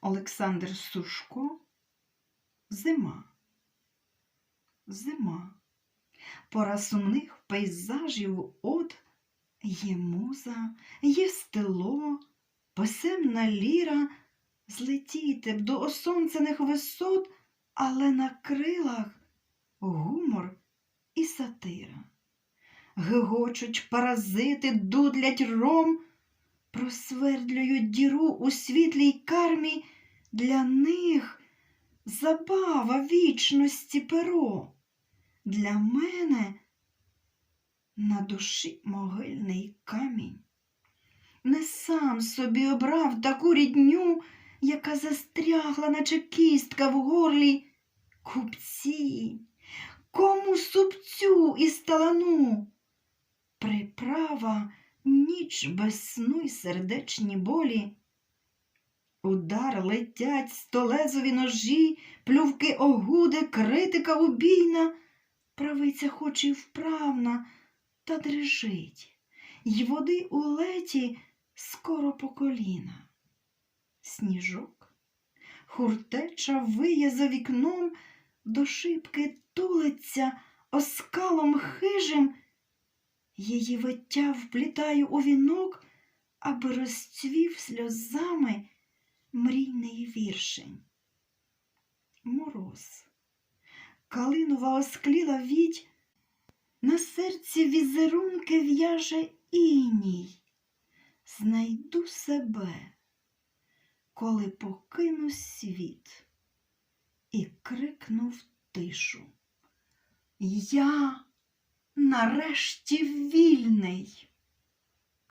Олександр Сушко. Зима. Зима. Пора сумних пейзажів от є муза, є стело, писемна ліра, злетіти б до осонцених висот, але на крилах гумор і сатира. Гигочуть паразити, дудлять ром, просвердлюють діру у світлій кармі, для них забава вічності перо. Для мене на душі могильний камінь. Не сам собі обрав таку рідню, яка застрягла, наче кістка в горлі. Купці, кому супцю і сталану? Приправа ніч без сну й сердечні болі. Удар летять столезові ножі, плювки огуди, критика убійна. Правиця хоч і вправна, та дрижить, й води у леті скоро по коліна. Сніжок, хуртеча виє за вікном, до шибки тулиться оскалом хижим. Її виття вплітаю у вінок, аби розцвів сльозами мрійний віршень. Мороз. Калинова оскліла відь, на серці візерунки в'яже іній. Знайду себе, коли покину світ, і крикну в тишу. Я нарешті вільний.